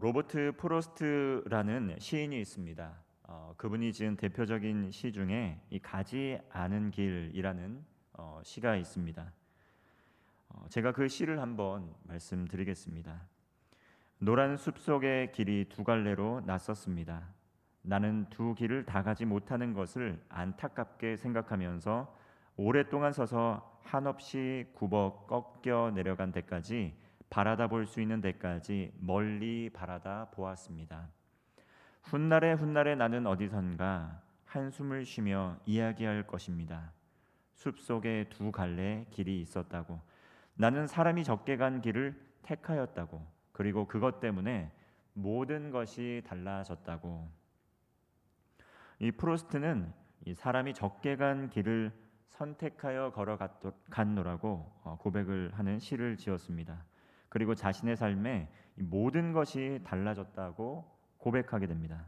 로버트 프로스트라는 시인이 있습니다. 어, 그분이 지은 대표적인 시 중에 이 가지 않은 길이라는 어, 시가 있습니다. 어, 제가 그 시를 한번 말씀드리겠습니다. 노란 숲 속의 길이 두 갈래로 났었습니다. 나는 두 길을 다 가지 못하는 것을 안타깝게 생각하면서 오랫동안 서서 한없이 굽어 꺾여 내려간 데까지 바라다 볼 수 있는 데까지 멀리 바라다 보았습니다. 훗날에 훗날에 나는 어디선가 한숨을 쉬며 이야기할 것입니다. 숲 속에 두 갈래 길이 있었다고. 나는 사람이 적게 간 길을 택하였다고. 그리고 그것 때문에 모든 것이 달라졌다고. 이 프로스트는 이 사람이 적게 간 길을 선택하여 걸어갔노라고 어, 고백을 하는 시를 지었습니다. 그리고 자신의 삶에 모든 것이 달라졌다고 고백하게 됩니다.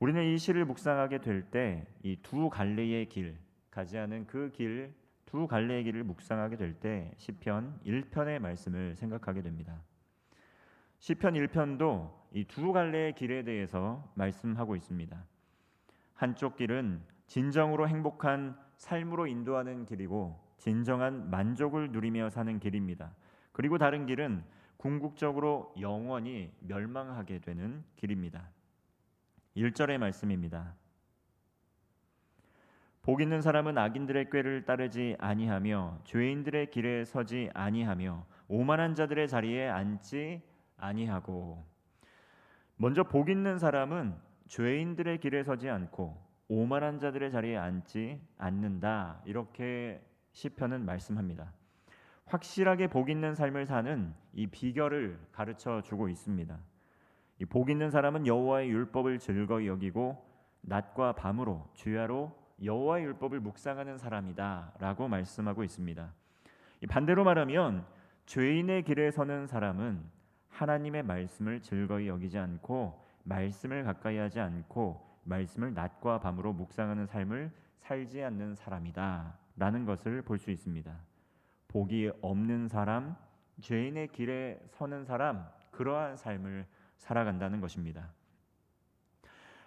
우리는 이 시를 묵상하게 될 때 이 두 갈래의 길 가지 않은 그 길 두 갈래의 길을 묵상하게 될 때 시편 1편의 말씀을 생각하게 됩니다. 시편 1편도 이 두 갈래의 길에 대해서 말씀하고 있습니다. 한쪽 길은 진정으로 행복한 삶으로 인도하는 길이고 진정한 만족을 누리며 사는 길입니다. 그리고 다른 길은 궁극적으로 영원히 멸망하게 되는 길입니다. 1절의 말씀입니다. 복 있는 사람은 악인들의 꾀를 따르지 아니하며 죄인들의 길에 서지 아니하며 오만한 자들의 자리에 앉지 아니하고 먼저 복 있는 사람은 죄인들의 길에 서지 않고 오만한 자들의 자리에 앉지 않는다. 이렇게 시편은 말씀합니다. 확실하게 복 있는 삶을 사는 이 비결을 가르쳐 주고 있습니다. 이 복 있는 사람은 여호와의 율법을 즐거이 여기고 낮과 밤으로 주야로 여호와의 율법을 묵상하는 사람이다라고 말씀하고 있습니다. 반대로 말하면 죄인의 길에 서는 사람은 하나님의 말씀을 즐거이 여기지 않고 말씀을 가까이 하지 않고 말씀을 낮과 밤으로 묵상하는 삶을 살지 않는 사람이다라는 것을 볼 수 있습니다. 복이 없는 사람, 죄인의 길에 서는 사람, 그러한 삶을 살아간다는 것입니다.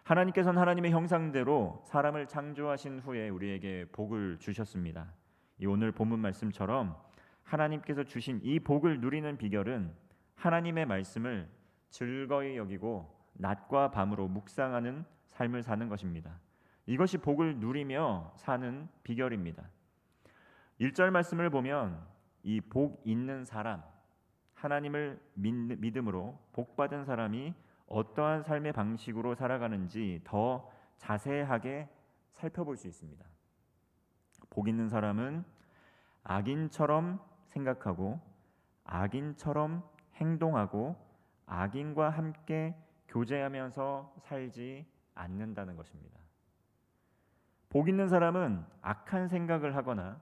하나님께서는 하나님의 형상대로 사람을 창조하신 후에 우리에게 복을 주셨습니다. 이 오늘 본문 말씀처럼 하나님께서 주신 이 복을 누리는 비결은 하나님의 말씀을 즐거이 여기고 낮과 밤으로 묵상하는 삶을 사는 것입니다. 이것이 복을 누리며 사는 비결입니다. 1절 말씀을 보면 이 복 있는 사람 하나님을 믿음으로 복 받은 사람이 어떠한 삶의 방식으로 살아가는지 더 자세하게 살펴볼 수 있습니다. 복 있는 사람은 악인처럼 생각하고 악인처럼 행동하고 악인과 함께 교제하면서 살지 않는다는 것입니다. 복 있는 사람은 악한 생각을 하거나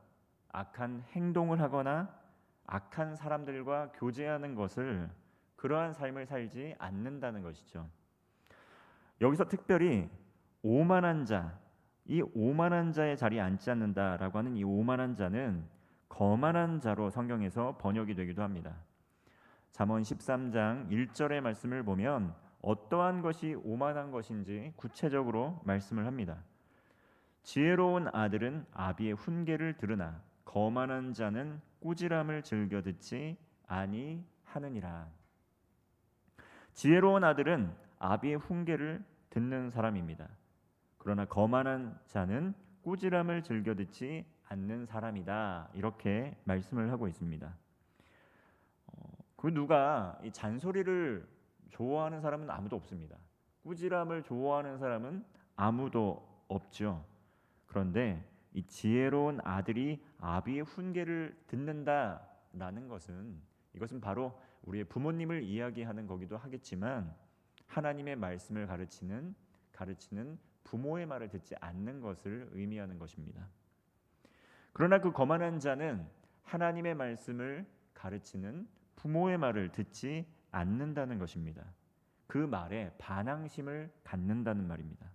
악한 행동을 하거나 악한 사람들과 교제하는 것을 그러한 삶을 살지 않는다는 것이죠. 여기서 특별히 오만한 자, 이 오만한 자의 자리에 앉지 않는다라고 하는 이 오만한 자는 거만한 자로 성경에서 번역이 되기도 합니다. 잠언 13장 1절의 말씀을 보면 어떠한 것이 오만한 것인지 구체적으로 말씀을 합니다. 지혜로운 아들은 아비의 훈계를 들으나 거만한 자는 꾸지람을 즐겨 듣지 아니하느니라. 지혜로운 아들은 아비의 훈계를 듣는 사람입니다. 그러나 거만한 자는 꾸지람을 즐겨 듣지 않는 사람이다. 이렇게 말씀을 하고 있습니다. 어, 그 누가 이 잔소리를 좋아하는 사람은 아무도 없습니다. 꾸지람을 좋아하는 사람은 아무도 없죠. 그런데 이 지혜로운 아들이 아비의 훈계를 듣는다라는 것은 이것은 바로 우리의 부모님을 이야기하는 거기도 하겠지만 하나님의 말씀을 가르치는 가르치는 부모의 말을 듣지 않는 것을 의미하는 것입니다. 그러나 그 거만한 자는 하나님의 말씀을 가르치는 부모의 말을 듣지 않는다는 것입니다. 그 말에 반항심을 갖는다는 말입니다.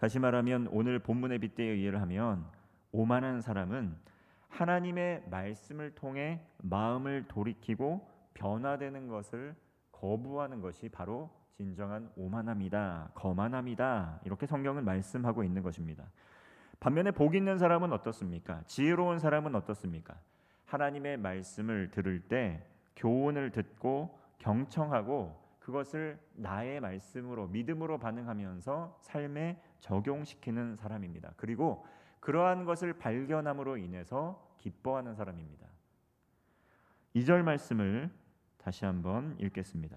다시 말하면 오늘 본문의 빗대에 의해를 하면 오만한 사람은 하나님의 말씀을 통해 마음을 돌이키고 변화되는 것을 거부하는 것이 바로 진정한 오만함이다, 거만함이다. 이렇게 성경은 말씀하고 있는 것입니다. 반면에 복 있는 사람은 어떻습니까? 지혜로운 사람은 어떻습니까? 하나님의 말씀을 들을 때 교훈을 듣고 경청하고 그것을 나의 말씀으로 믿음으로 반응하면서 삶에 적용시키는 사람입니다. 그리고 그러한 것을 발견함으로 인해서 기뻐하는 사람입니다. 2절 말씀을 다시 한번 읽겠습니다.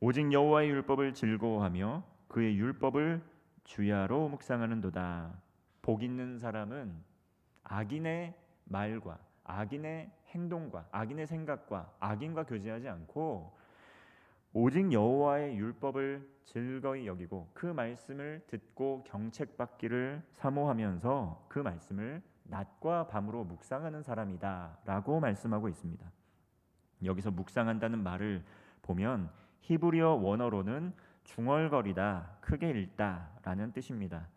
오직 여호와의 율법을 즐거워하며 그의 율법을 주야로 묵상하는도다. 복 있는 사람은 악인의 말과 악인의 행동과 악인의 생각과 악인과 교제하지 않고 오직 여호와의 율법을 즐거이 여기고 그 말씀을 듣고 경책받기를 사모하면서 그 말씀을 낮과 밤으로 묵상하는 사람이다라고 말씀하고 있습니다. 여기서 묵상한다는 말을 보면 히브리어 원어로는 중얼거리다, 크게 읽다라는 뜻입니다.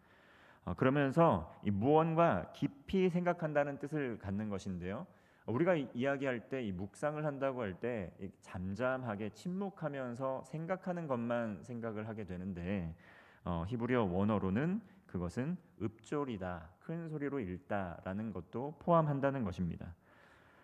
어, 그러면서 이 무언가 깊이 생각한다는 뜻을 갖는 것인데요. 우리가 이야기할 때 이 묵상을 한다고 할 때 잠잠하게 침묵하면서 생각하는 것만 생각을 하게 되는데 어, 히브리어 원어로는 그것은 읍졸이다, 큰 소리로 읽다라는 것도 포함한다는 것입니다.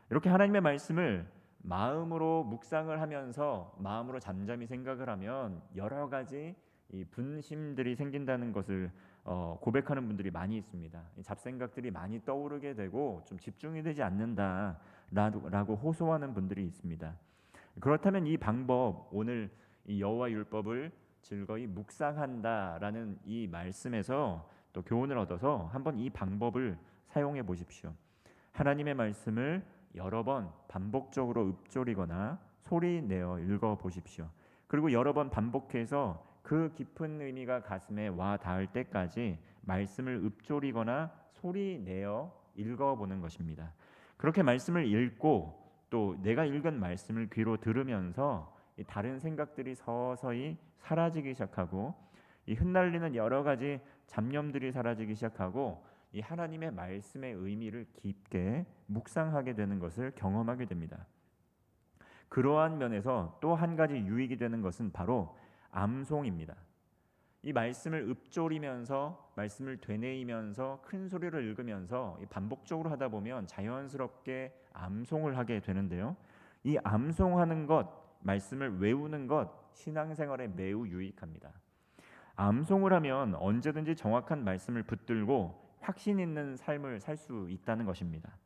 이렇게 하나님의 말씀을 마음으로 묵상을 하면서 마음으로 잠잠히 생각을 하면 여러 가지 이 분심들이 생긴다는 것을 어, 고백하는 분들이 많이 있습니다. 잡생각들이 많이 떠오르게 되고 좀 집중이 되지 않는다라고 호소하는 분들이 있습니다. 그렇다면 이 방법 오늘 이 여호와 율법을 즐거이 묵상한다라는 이 말씀에서 또 교훈을 얻어서 한번 이 방법을 사용해 보십시오. 하나님의 말씀을 여러 번 반복적으로 읊조리거나 소리 내어 읽어 보십시오. 그리고 여러 번 반복해서 그 깊은 의미가 가슴에 와 닿을 때까지 말씀을 읊조리거나 소리 내어 읽어 보는 것입니다. 그렇게 말씀을 읽고 또 내가 읽은 말씀을 귀로 들으면서 다른 생각들이 서서히 사라지기 시작하고 이 흩날리는 여러 가지 잡념들이 사라지기 시작하고 이 하나님의 말씀의 의미를 깊게 묵상하게 되는 것을 경험하게 됩니다. 그러한 면에서 또 한 가지 유익이 되는 것은 바로 암송입니다. 이 말씀을 읊조리면서 말씀을 되뇌이면서 큰 소리를 읽으면서 반복적으로 하다 보면 자연스럽게 암송을 하게 되는데요. 이 암송하는 것, 말씀을 외우는 것 신앙생활에 매우 유익합니다. 암송을 하면 언제든지 정확한 말씀을 붙들고 확신 있는 삶을 살 수 있다는 것입니다.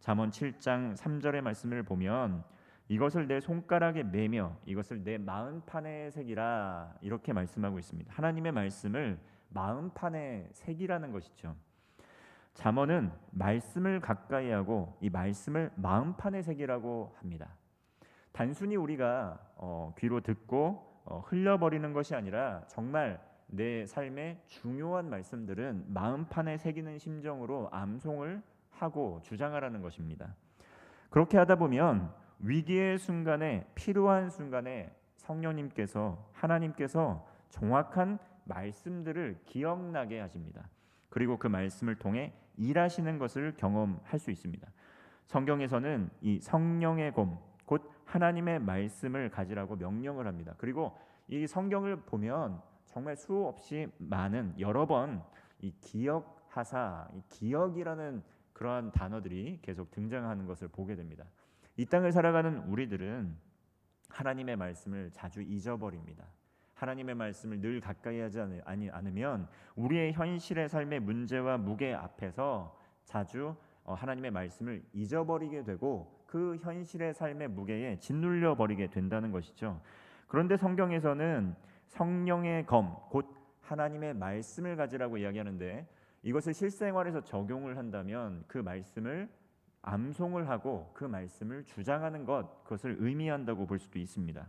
잠언 7장 3절의 말씀을 보면 이것을 내 손가락에 매며 이것을 내 마음판에 새기라 이렇게 말씀하고 있습니다. 하나님의 말씀을 마음판에 새기라는 것이죠. 잠언은 말씀을 가까이 하고 이 말씀을 마음판에 새기라고 합니다. 단순히 우리가 어, 귀로 듣고 어, 흘려버리는 것이 아니라 정말 내 삶의 중요한 말씀들은 마음판에 새기는 심정으로 암송을 하고 주장하라는 것입니다. 그렇게 하다 보면 위기의 순간에 필요한 순간에 성령님께서 하나님께서 정확한 말씀들을 기억나게 하십니다. 그리고 그 말씀을 통해 일하시는 것을 경험할 수 있습니다. 성경에서는 이 성령의 검, 곧 하나님의 말씀을 가지라고 명령을 합니다. 그리고 이 성경을 보면 정말 수없이 많은 여러 번 이 기억하사, 이 기억이라는 그러한 단어들이 계속 등장하는 것을 보게 됩니다. 이 땅을 살아가는 우리들은 하나님의 말씀을 자주 잊어버립니다. 하나님의 말씀을 늘 가까이 하지 않으면 우리의 현실의 삶의 문제와 무게 앞에서 자주 어, 하나님의 말씀을 잊어버리게 되고 그 현실의 삶의 무게에 짓눌려 버리게 된다는 것이죠. 그런데 성경에서는 성령의 검, 곧 하나님의 말씀을 가지라고 이야기하는데 이것을 실생활에서 적용을 한다면 그 말씀을 암송을 하고 그 말씀을 주장하는 것 그것을 의미한다고 볼 수도 있습니다.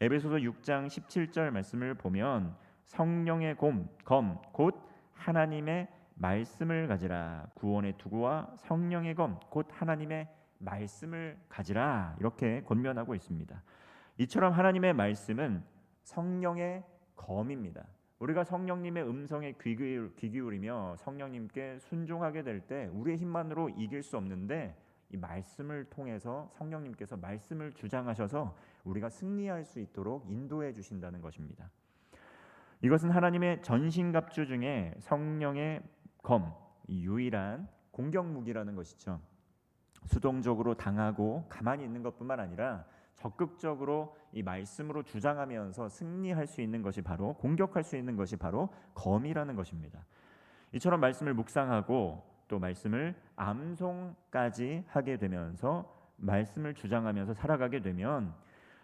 에베소서 6장 17절 말씀을 보면 성령의 검, 검, 곧 하나님의 말씀을 가지라 구원의 투구와 성령의 검, 곧 하나님의 말씀을 가지라 이렇게 권면하고 있습니다. 이처럼 하나님의 말씀은 성령의 검입니다. 우리가 성령님의 음성에 귀, 기울 이며 성령님께 순종하게 될 때 우리의 힘만으로 이길 수 없는데 이 말씀을 통해서 성령님께서 말씀을 주장하셔서 우리가 승리할 수 있도록 인도해 주신다는 것입니다. 이것은 하나님의 전신갑주 중에 성령의 검, 유일한 공격 무기라는 것이죠. 수동적으로 당하고 가만히 있는 것뿐만 아니라 적극적으로 이 말씀으로 주장하면서 승리할 수 있는 것이 바로 공격할 수 있는 것이 바로 검이라는 것입니다. 이처럼 말씀을 묵상하고 또 말씀을 암송까지 하게 되면서 말씀을 주장하면서 살아가게 되면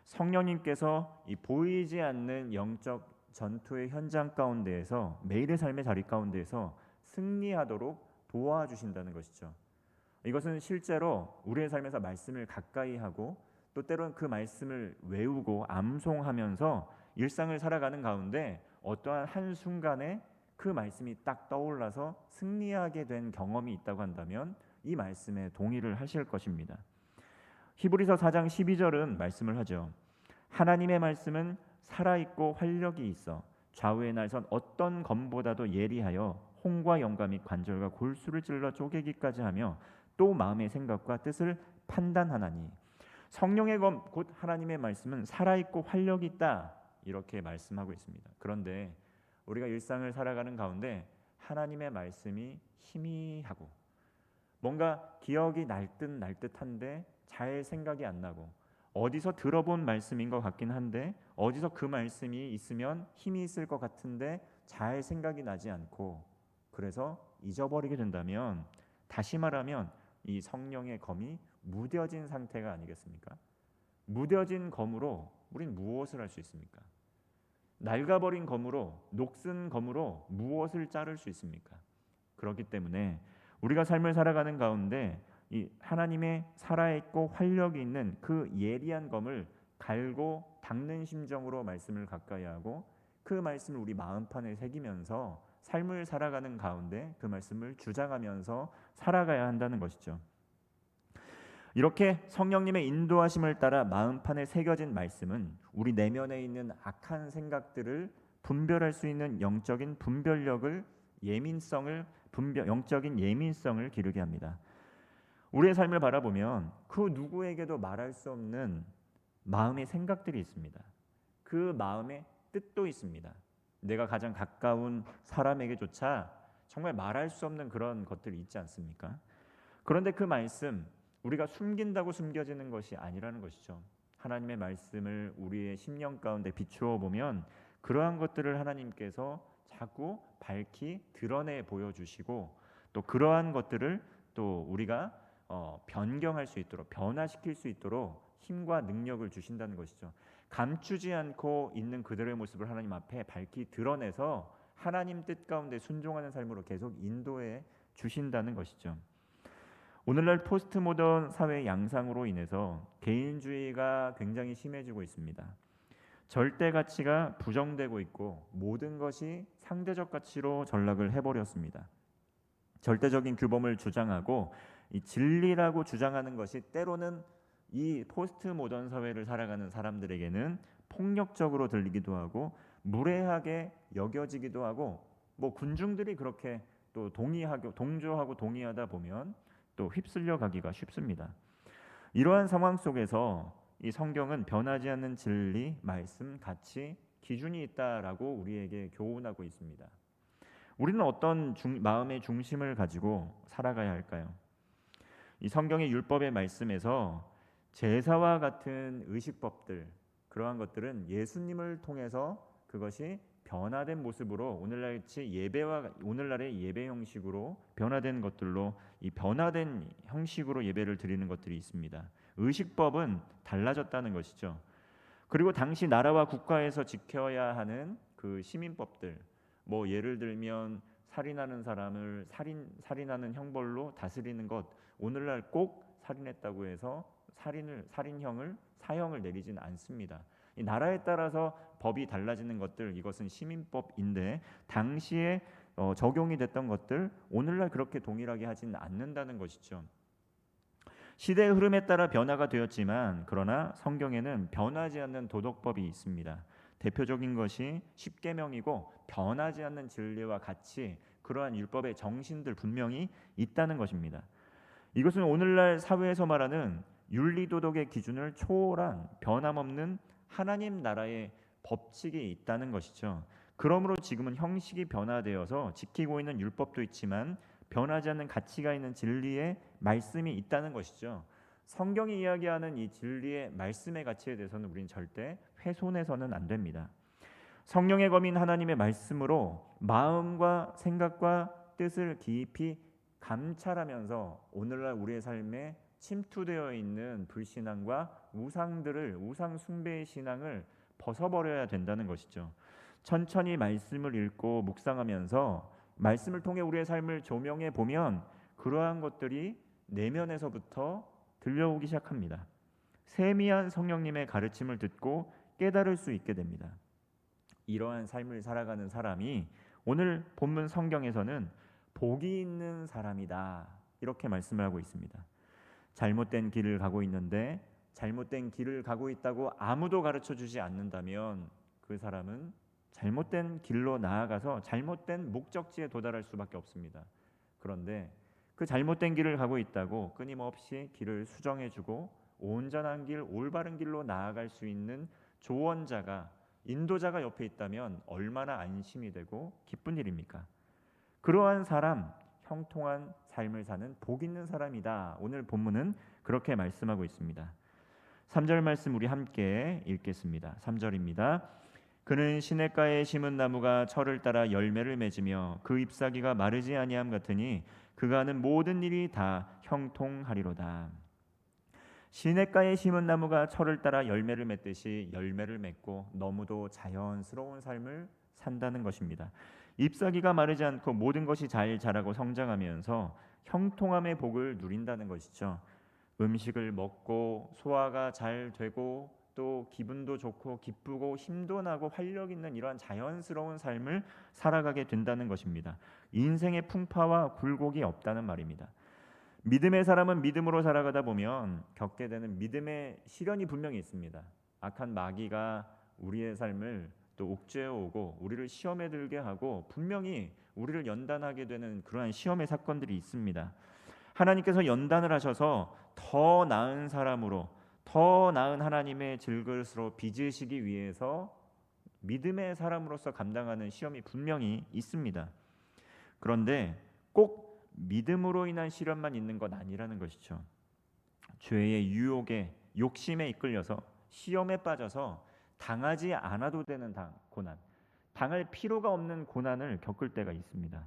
성령님께서 이 보이지 않는 영적 전투의 현장 가운데에서 매일의 삶의 자리 가운데에서 승리하도록 도와주신다는 것이죠. 이것은 실제로 우리의 삶에서 말씀을 가까이 하고 또 때로는 그 말씀을 외우고 암송하면서 일상을 살아가는 가운데 어떠한 한 순간에 그 말씀이 딱 떠올라서 승리하게 된 경험이 있다고 한다면 이 말씀에 동의를 하실 것입니다. 히브리서 4장 12절은 말씀을 하죠. 하나님의 말씀은 살아 있고 활력이 있어 좌우의 날선 어떤 검보다도 예리하여 홍과 영과 및 관절과 골수를 찔러 쪼개기까지 하며 또 마음의 생각과 뜻을 판단하나니 성령의 검 곧 하나님의 말씀은 살아 있고 활력이 있다 이렇게 말씀하고 있습니다. 그런데 우리가 일상을 살아가는 가운데 하나님의 말씀이 희미하고 뭔가 기억이 날듯 날듯한데 잘 생각이 안 나고 어디서 들어본 말씀인 것 같긴 한데 어디서 그 말씀이 있으면 힘이 있을 것 같은데 잘 생각이 나지 않고 그래서 잊어버리게 된다면 다시 말하면 이 성령의 검이 무뎌진 상태가 아니겠습니까? 무뎌진 검으로 우린 무엇을 할 수 있습니까? 낡아버린 검으로 녹슨 검으로 무엇을 자를 수 있습니까? 그렇기 때문에 우리가 삶을 살아가는 가운데 이 하나님의 살아있고 활력이 있는 그 예리한 검을 갈고 닦는 심정으로 말씀을 가까이 하고 그 말씀을 우리 마음판에 새기면서 삶을 살아가는 가운데 그 말씀을 주장하면서 살아가야 한다는 것이죠. 이렇게 성령님의 인도하심을 따라 마음판에 새겨진 말씀은 우리 내면에 있는 악한 생각들을 분별할 수 있는 영적인 분별력을 예민성을 분별 영적인 예민성을 기르게 합니다. 우리의 삶을 바라보면 그 누구에게도 말할 수 없는 마음의 생각들이 있습니다. 그 마음의 뜻도 있습니다. 내가 가장 가까운 사람에게조차 정말 말할 수 없는 그런 것들이 있지 않습니까? 그런데 그 말씀 우리가 숨긴다고 숨겨지는 것이 아니라는 것이죠. 하나님의 말씀을 우리의 심령 가운데 비추어 보면 그러한 것들을 하나님께서 자꾸 밝히 드러내 보여주시고 또 그러한 것들을 또 우리가 어, 변경할 수 있도록 변화시킬 수 있도록 힘과 능력을 주신다는 것이죠. 감추지 않고 있는 그들의 모습을 하나님 앞에 밝히 드러내서 하나님 뜻 가운데 순종하는 삶으로 계속 인도해 주신다는 것이죠. 오늘날 포스트 모던 사회 양상으로 인해서 개인주의가 굉장히 심해지고 있습니다. 절대 가치가 부정되고 있고 모든 것이 상대적 가치로 전락을 해버렸습니다. 절대적인 규범을 주장하고 이 진리라고 주장하는 것이 때로는 이 포스트 모던 사회를 살아가는 사람들에게는 폭력적으로 들리기도 하고 무례하게 여겨지기도 하고 뭐 군중들이 그렇게 또 동의하고 동조하고 동의하다 보면 또 휩쓸려 가기가 쉽습니다. 이러한 상황 속에서 이 성경은 변하지 않는 진리, 말씀, 가치, 기준이 있다라고 우리에게 교훈하고 있습니다. 우리는 어떤 중, 마음의 중심을 가지고 살아가야 할까요? 이 성경의 율법의 말씀에서 제사와 같은 의식법들 그러한 것들은 예수님을 통해서 그것이 변화된 모습으로 오늘날치 예배와 오늘날의 예배 형식으로 변화된 것들로 이 변화된 형식으로 예배를 드리는 것들이 있습니다. 의식법은 달라졌다는 것이죠. 그리고 당시 나라와 국가에서 지켜야 하는 그 시민법들 뭐 예를 들면 살인하는 사람을 살인 살인하는 형벌로 다스리는 것 오늘날 꼭 살인했다고 해서 살인을 살인형을 사형을 내리진 않습니다. 이 나라에 따라서 법이 달라지는 것들 이것은 시민법인데 당시에 어, 적용이 됐던 것들 오늘날 그렇게 동일하게 하지는 않는다는 것이죠. 시대의 흐름에 따라 변화가 되었지만 그러나 성경에는 변하지 않는 도덕법이 있습니다. 대표적인 것이 십계명이고 변하지 않는 진리와 같이 그러한 율법의 정신들 분명히 있다는 것입니다. 이것은 오늘날 사회에서 말하는 윤리 도덕의 기준을 초월한 변함없는 하나님 나라의 법칙이 있다는 것이죠. 그러므로 지금은 형식이 변화되어서 지키고 있는 율법도 있지만 변하지 않는 가치가 있는 진리의 말씀이 있다는 것이죠. 성경이 이야기하는 이 진리의 말씀의 가치에 대해서는 우리는 절대 훼손해서는 안 됩니다. 성령의 검인 하나님의 말씀으로 마음과 생각과 뜻을 깊이 감찰하면서 오늘날 우리의 삶에 침투되어 있는 불신앙과 우상들을 우상 숭배의 신앙을 벗어버려야 된다는 것이죠. 천천히 말씀을 읽고 묵상하면서 말씀을 통해 우리의 삶을 조명해 보면 그러한 것들이 내면에서부터 들려오기 시작합니다. 세미한 성령님의 가르침을 듣고 깨달을 수 있게 됩니다. 이러한 삶을 살아가는 사람이 오늘 본문 성경에서는 복이 있는 사람이다. 이렇게 말씀을 하고 있습니다. 잘못된 길을 가고 있는데 잘못된 길을 가고 있다고 아무도 가르쳐 주지 않는다면 그 사람은 잘못된 길로 나아가서 잘못된 목적지에 도달할 수밖에 없습니다. 그런데 그 잘못된 길을 가고 있다고 끊임없이 길을 수정해 주고 온전한 길, 올바른 길로 나아갈 수 있는 조언자가 인도자가 옆에 있다면 얼마나 안심이 되고 기쁜 일입니까? 그러한 사람, 형통한 삶을 사는 복 있는 사람이다. 오늘 본문은 그렇게 말씀하고 있습니다. 3절 말씀 우리 함께 읽겠습니다. 3절입니다. 그는 시냇가에 심은 나무가 철을 따라 열매를 맺으며 그 잎사귀가 마르지 아니함 같으니 그가 하는 모든 일이 다 형통하리로다. 시냇가에 심은 나무가 철을 따라 열매를 맺듯이 열매를 맺고 너무도 자연스러운 삶을 산다는 것입니다. 잎사귀가 마르지 않고 모든 것이 잘 자라고 성장하면서 형통함의 복을 누린다는 것이죠. 음식을 먹고 소화가 잘 되고 또 기분도 좋고 기쁘고 힘도 나고 활력 있는 이러한 자연스러운 삶을 살아가게 된다는 것입니다. 인생의 풍파와 굴곡이 없다는 말입니다. 믿음의 사람은 믿음으로 살아가다 보면 겪게 되는 믿음의 시련이 분명히 있습니다. 악한 마귀가 우리의 삶을 또 옥죄어 오고 우리를 시험에 들게 하고 분명히 우리를 연단하게 되는 그러한 시험의 사건들이 있습니다. 하나님께서 연단을 하셔서 더 나은 사람으로 더 나은 하나님의 질그릇으로 빚으시기 위해서 믿음의 사람으로서 감당하는 시험이 분명히 있습니다. 그런데 꼭 믿음으로 인한 시련만 있는 건 아니라는 것이죠. 죄의 유혹에 욕심에 이끌려서 시험에 빠져서 당하지 않아도 되는 당, 고난, 당할 필요가 없는 고난을 겪을 때가 있습니다.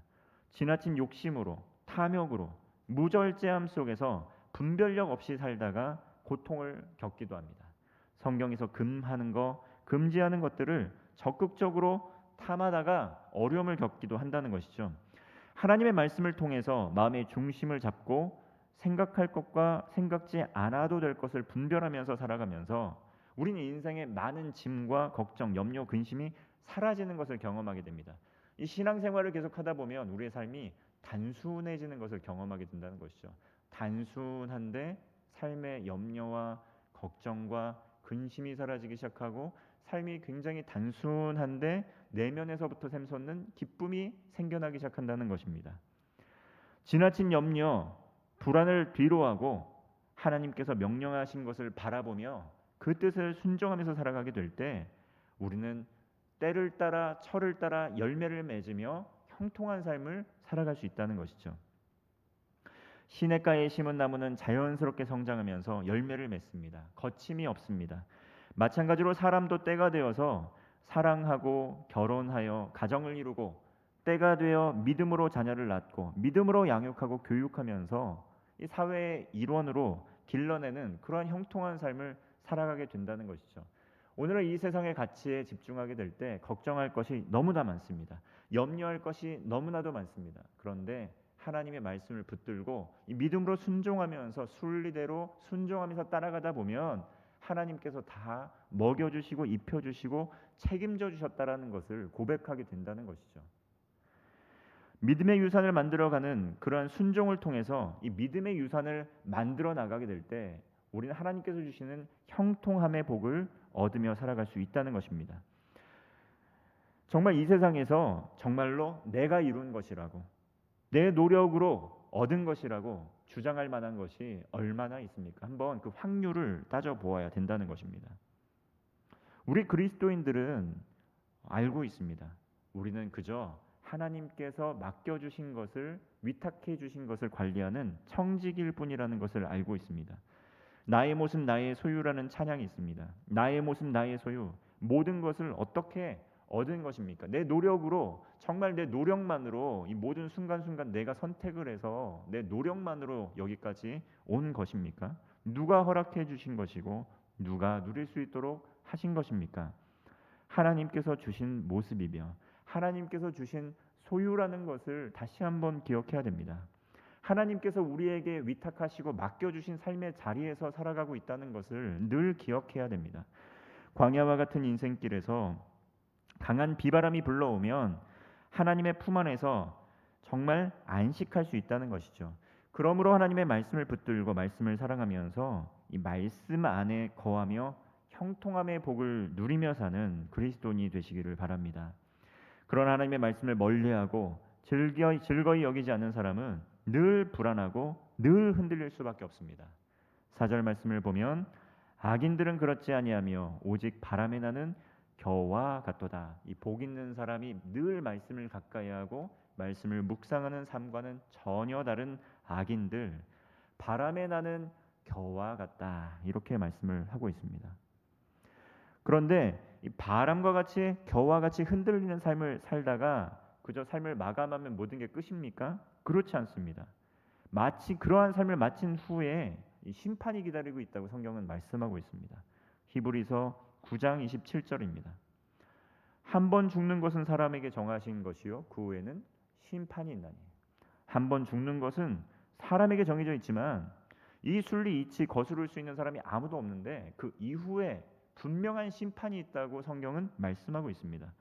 지나친 욕심으로, 탐욕으로, 무절제함 속에서 분별력 없이 살다가 고통을 겪기도 합니다. 성경에서 금하는 거, 금지하는 것들을 적극적으로 탐하다가 어려움을 겪기도 한다는 것이죠. 하나님의 말씀을 통해서 마음의 중심을 잡고 생각할 것과 생각지 않아도 될 것을 분별하면서 살아가면서 우리는 인생의 많은 짐과 걱정, 염려, 근심이 사라지는 것을 경험하게 됩니다. 이 신앙생활을 계속하다 보면 우리의 삶이 단순해지는 것을 경험하게 된다는 것이죠. 단순한데 삶의 염려와 걱정과 근심이 사라지기 시작하고 삶이 굉장히 단순한데 내면에서부터 샘솟는 기쁨이 생겨나기 시작한다는 것입니다. 지나친 염려, 불안을 뒤로하고 하나님께서 명령하신 것을 바라보며 그 뜻을 순종하면서 살아가게 될 때 우리는 때를 따라 철을 따라 열매를 맺으며 형통한 삶을 살아갈 수 있다는 것이죠. 시냇가에 심은 나무는 자연스럽게 성장하면서 열매를 맺습니다. 거침이 없습니다. 마찬가지로 사람도 때가 되어서 사랑하고 결혼하여 가정을 이루고 때가 되어 믿음으로 자녀를 낳고 믿음으로 양육하고 교육하면서 이 사회의 일원으로 길러내는 그러한 형통한 삶을 살아가게 된다는 것이죠. 오늘은 이 세상의 가치에 집중하게 될 때 걱정할 것이 너무나 많습니다. 염려할 것이 너무나도 많습니다. 그런데 하나님의 말씀을 붙들고 믿음으로 순종하면서 순리대로 순종하면서 따라가다 보면 하나님께서 다 먹여주시고 입혀주시고 책임져 주셨다라는 것을 고백하게 된다는 것이죠. 믿음의 유산을 만들어가는 그러한 순종을 통해서 이 믿음의 유산을 만들어 나가게 될 때 우리는 하나님께서 주시는 형통함의 복을 얻으며 살아갈 수 있다는 것입니다. 정말 이 세상에서 정말로 내가 이룬 것이라고 내 노력으로 얻은 것이라고 주장할 만한 것이 얼마나 있습니까? 한번 그 확률을 따져 보아야 된다는 것입니다. 우리 그리스도인들은 알고 있습니다. 우리는 그저 하나님께서 맡겨 주신 것을 위탁해 주신 것을 관리하는 청직일 뿐이라는 것을 알고 있습니다. 나의 모습 나의 소유라는 찬양이 있습니다. 나의 모습 나의 소유 모든 것을 어떻게 얻은 것입니까? 내 노력으로 정말 내 노력만으로 이 모든 순간순간 내가 선택을 해서 내 노력만으로 여기까지 온 것입니까? 누가 허락해 주신 것이고 누가 누릴 수 있도록 하신 것입니까? 하나님께서 주신 모습이며 하나님께서 주신 소유라는 것을 다시 한번 기억해야 됩니다. 하나님께서 우리에게 위탁하시고 맡겨주신 삶의 자리에서 살아가고 있다는 것을 늘 기억해야 됩니다. 광야와 같은 인생길에서 강한 비바람이 불러오면 하나님의 품 안에서 정말 안식할 수 있다는 것이죠. 그러므로 하나님의 말씀을 붙들고 말씀을 사랑하면서 이 말씀 안에 거하며 형통함의 복을 누리며 사는 그리스도인이 되시기를 바랍니다. 그런 하나님의 말씀을 멀리하고 즐겨, 즐거이 여기지 않는 사람은 늘 불안하고 늘 흔들릴 수밖에 없습니다. 사절 말씀을 보면 악인들은 그렇지 아니하며 오직 바람에 나는 겨와 같도다. 이 복 있는 사람이 늘 말씀을 가까이 하고 말씀을 묵상하는 삶과는 전혀 다른 악인들 바람에 나는 겨와 같다. 이렇게 말씀을 하고 있습니다. 그런데 이 바람과 같이 겨와 같이 흔들리는 삶을 살다가 그저 삶을 마감하면 모든 게 끝입니까? 그렇지 않습니다. 마치 그러한 삶을 마친 후에 심판이 기다리고 있다고 성경은 말씀하고 있습니다. 히브리서 9장 27절입니다. 한 번 죽는 것은 사람에게 정하신 것이요 그 후에는 심판이 있나니. 한 번 죽는 것은 사람에게 정해져 있지만 이 순리 이치 거스를 수 있는 사람이 아무도 없는데 그 이후에 분명한 심판이 있다고 성경은 말씀하고 있습니다.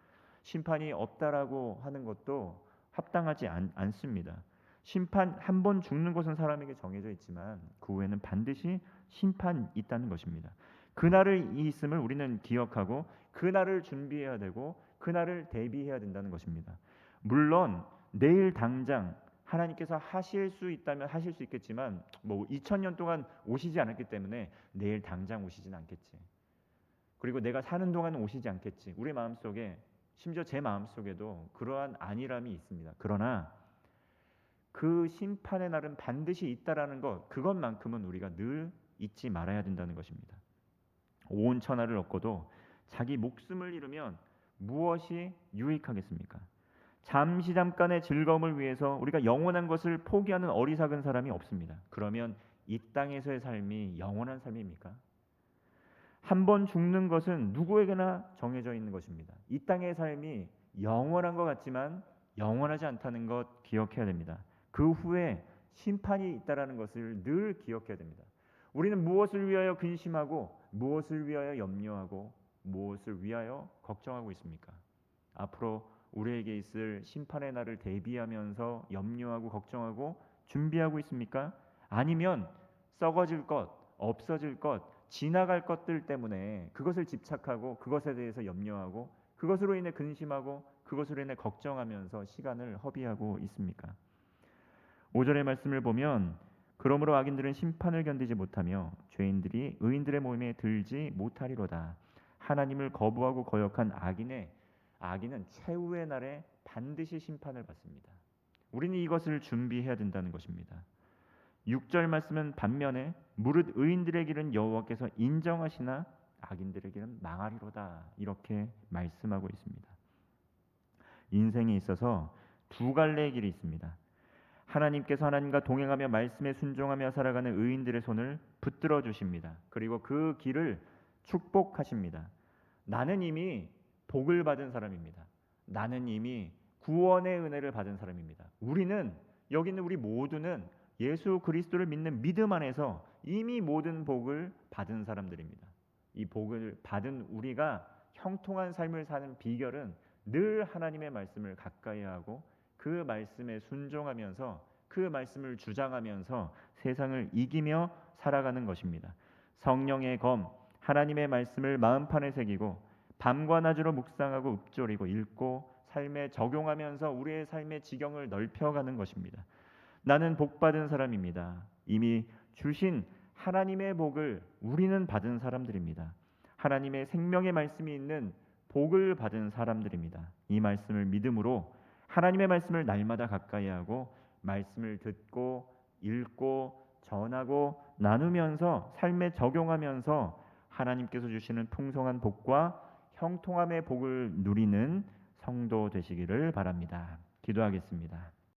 심판이 없다라고 하는 것도 합당하지 않, 않습니다. 심판 한 번 죽는 것은 사람에게 정해져 있지만 그 후에는 반드시 심판 있다는 것입니다. 그날을 있음을 우리는 기억하고 그날을 준비해야 되고 그날을 대비해야 된다는 것입니다. 물론 내일 당장 하나님께서 하실 수 있다면 하실 수 있겠지만 뭐 2000년 동안 오시지 않았기 때문에 내일 당장 오시진 않겠지. 그리고 내가 사는 동안은 오시지 않겠지. 우리 마음속에 심지어 제 마음속에도 그러한 안일함이 있습니다. 그러나 그 심판의 날은 반드시 있다라는 것 그것만큼은 우리가 늘 잊지 말아야 된다는 것입니다. 온 천하를 얻고도 자기 목숨을 잃으면 무엇이 유익하겠습니까? 잠시 잠깐의 즐거움을 위해서 우리가 영원한 것을 포기하는 어리석은 사람이 없습니다. 그러면 이 땅에서의 삶이 영원한 삶입니까? 한 번 죽는 것은 누구에게나 정해져 있는 것입니다. 이 땅의 삶이 영원한 것 같지만 영원하지 않다는 것 기억해야 됩니다. 그 후에 심판이 있다라는 것을 늘 기억해야 됩니다. 우리는 무엇을 위하여 근심하고 무엇을 위하여 염려하고 무엇을 위하여 걱정하고 있습니까? 앞으로 우리에게 있을 심판의 날을 대비하면서 염려하고 걱정하고 준비하고 있습니까? 아니면 썩어질 것, 없어질 것, 지나갈 것들 때문에 그것을 집착하고 그것에 대해서 염려하고 그것으로 인해 근심하고 그것으로 인해 걱정하면서 시간을 허비하고 있습니까? 5절의 말씀을 보면 그러므로 악인들은 심판을 견디지 못하며 죄인들이 의인들의 모임에 들지 못하리로다. 하나님을 거부하고 거역한 악인의 악인은 최후의 날에 반드시 심판을 받습니다. 우리는 이것을 준비해야 된다는 것입니다. 6절 말씀은 반면에 무릇 의인들의 길은 여호와께서 인정하시나 악인들의 길은 망하리로다 이렇게 말씀하고 있습니다. 인생에 있어서 두 갈래의 길이 있습니다. 하나님께서 하나님과 동행하며 말씀에 순종하며 살아가는 의인들의 손을 붙들어 주십니다. 그리고 그 길을 축복하십니다. 나는 이미 복을 받은 사람입니다. 나는 이미 구원의 은혜를 받은 사람입니다. 우리는 여기 있는 우리 모두는 예수 그리스도를 믿는 믿음 안에서 이미 모든 복을 받은 사람들입니다. 이 복을 받은 우리가 형통한 삶을 사는 비결은 늘 하나님의 말씀을 가까이 하고 그 말씀에 순종하면서 그 말씀을 주장하면서 세상을 이기며 살아가는 것입니다. 성령의 검 하나님의 말씀을 마음판에 새기고 밤과 낮으로 묵상하고 읊조리고 읽고 삶에 적용하면서 우리의 삶의 지경을 넓혀가는 것입니다. 나는 복받은 사람입니다. 이미 주신 하나님의 복을 우리는 받은 사람들입니다. 하나님의 생명의 말씀이 있는 복을 받은 사람들입니다. 이 말씀을 믿음으로 하나님의 말씀을 날마다 가까이 하고 말씀을 듣고 읽고 전하고 나누면서 삶에 적용하면서 하나님께서 주시는 풍성한 복과 형통함의 복을 누리는 성도 되시기를 바랍니다. 기도하겠습니다.